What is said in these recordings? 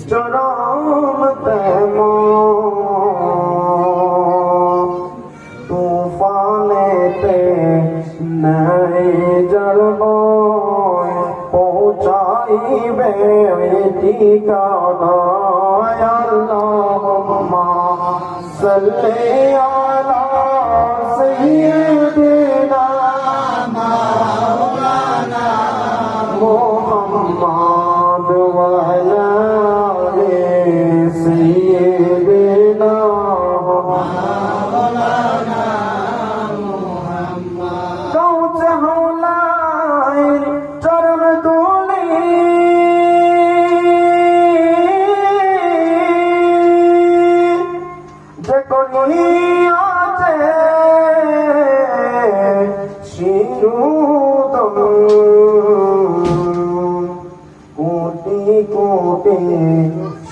চরম তেম তুফানেতে নাই জন্ম পৌঁছাইবে ঠিকানা আল্লাহ সাল্লাল্লাহু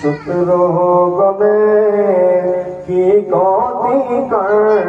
सुरो गले की गी कर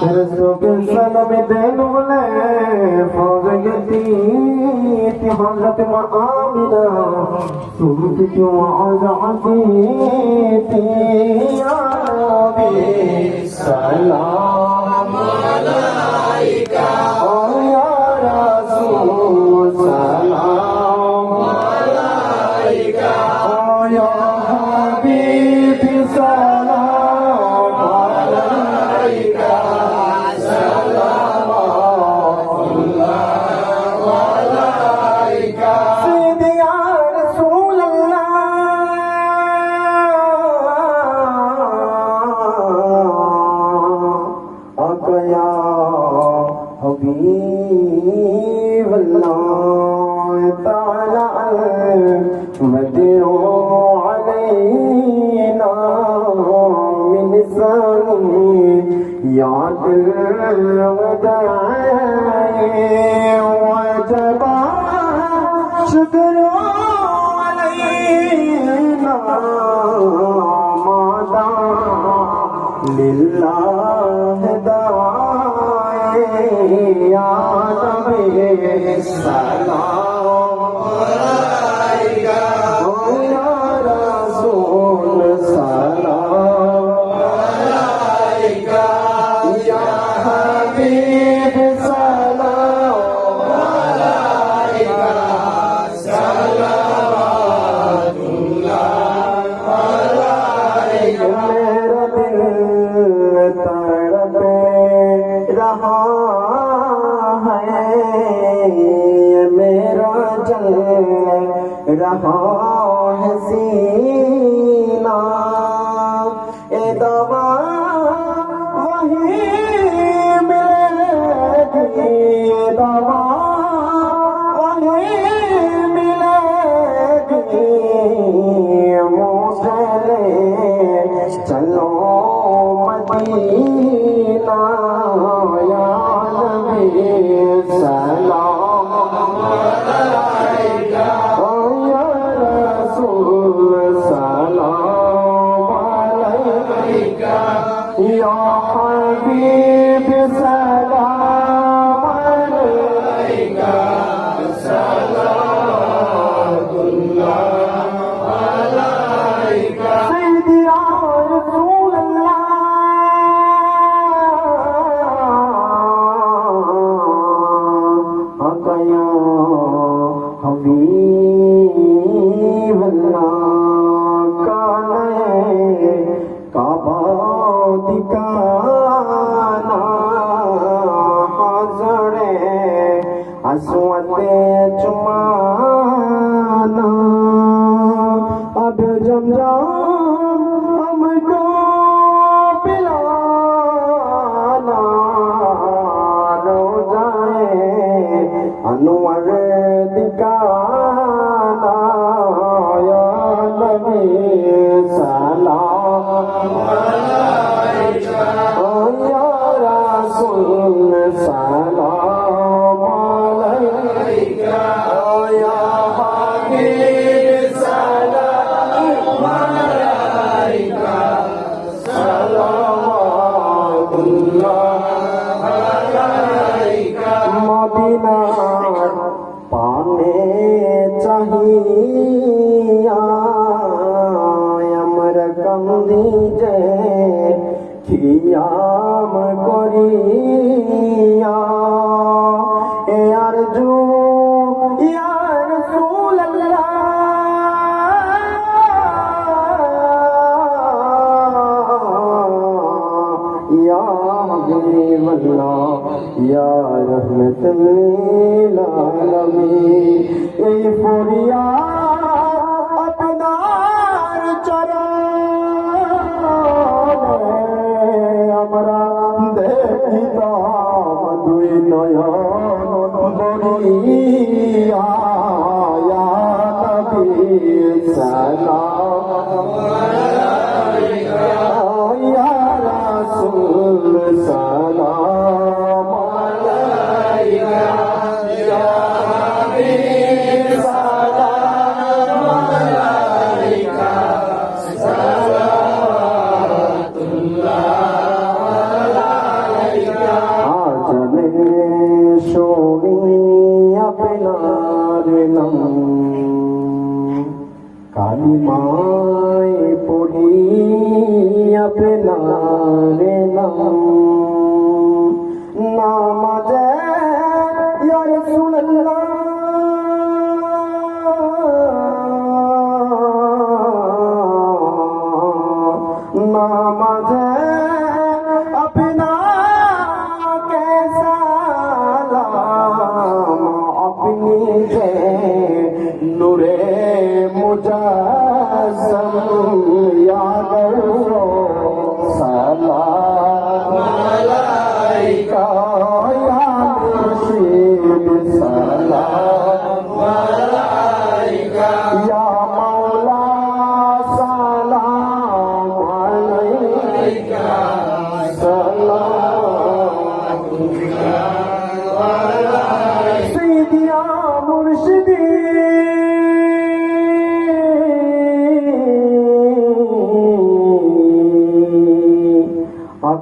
حضرت معامنا سمتك وعلى عزيتي يا ربي سلام Yeah. Fatima. ಹೋಗುತ್ತೇವೆ মহিমায় পড়ি আপনার নাম। নামাজে ইয়া রাসূলুল্লাহ নামাজে আপনা কে সালাম যে নূরে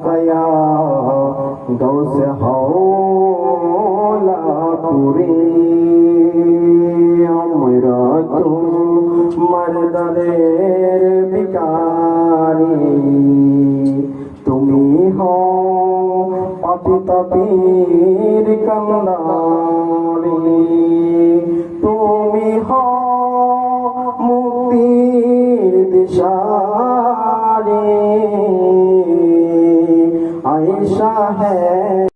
পায়া দোষ হওলা পুরে। আমরা তোমার দাদের বিকারি তুমি হো পাপি তপির কমলা